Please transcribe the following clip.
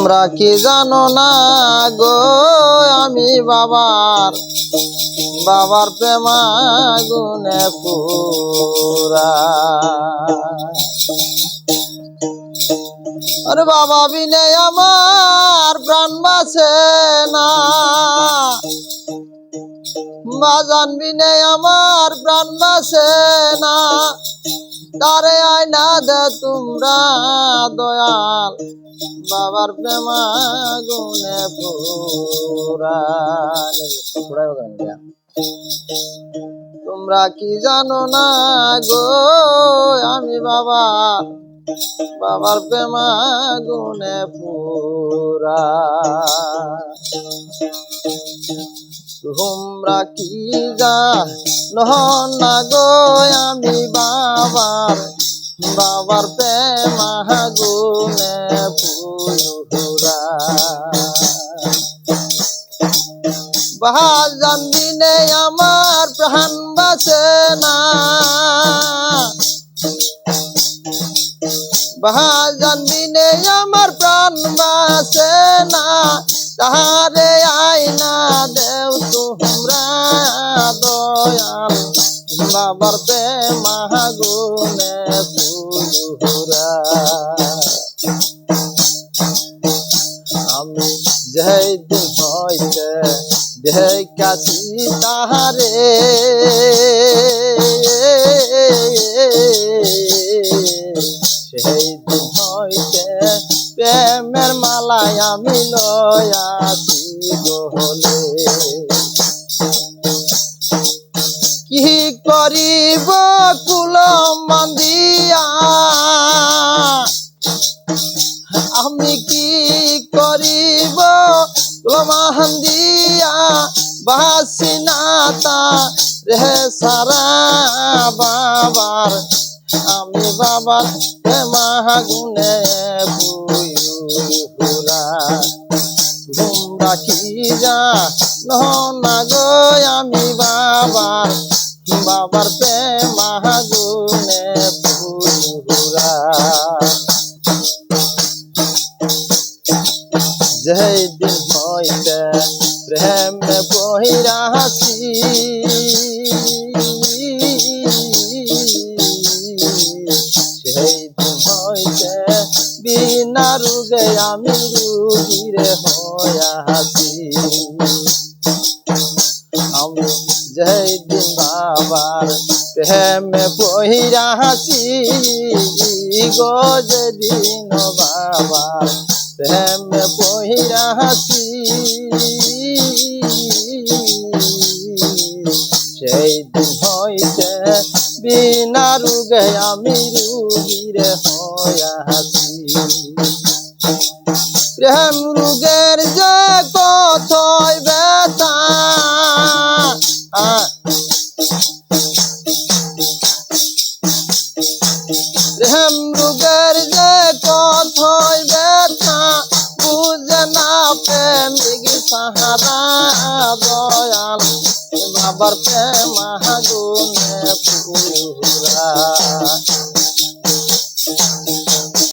তোমরা কি জানো না গো? আমি বাবার বাবার প্রেমা গুনে পুরা। আরে বাবা বিনে আমার প্রাণ বাঁচে না। বাজান বিনে আমার প্রাণ বাঁচে না। তারে আয়না দে তোমরা দয়াল। বাবার প্রেমা গুনে পুরা তোমরা কি জানো না গো, আমি বাবা। বাবার প্রেমা গুনে পুরা তোমরা কি যা না গো আমি বাবার বাবার প্রেমা গুনে পুরা বাহাজান দিনে আমার প্রাণ বাসে না। বাহাজান দিনে আমার প্রাণ বাসে না। তাহারে বাবার প্রেমা গুনে পুরা আমি যেই দিন হইতে দেখাছি তাহারে, সেই দিন হইতে প্রেমের মালায় আমি লয়াছি গহলে। আমি কি করিব? কুলমান দিয়া বাসিনাতা রে সারা বাবার। আমি বাবার মাগুনে পুরা তোমরা কি যা না আমি বাবার বাবার প্রেমা গুনে যেই দিন হইতে প্রেম বহিরাছি সেই দিন হইতে বিনা রুগে আমি রুগীরে হয়াছি আমি যেই দিন বাবার প্রেমে পহিরাছি গো যেদিন বাবার প্রেমে পহিরাছি সেই দিন হইতে বিনা রুগে আমি রুগীরে হয়াছি প্রেম রুগের যে সাহারা দয়াল বাবার প্রেম গুনে পুরা।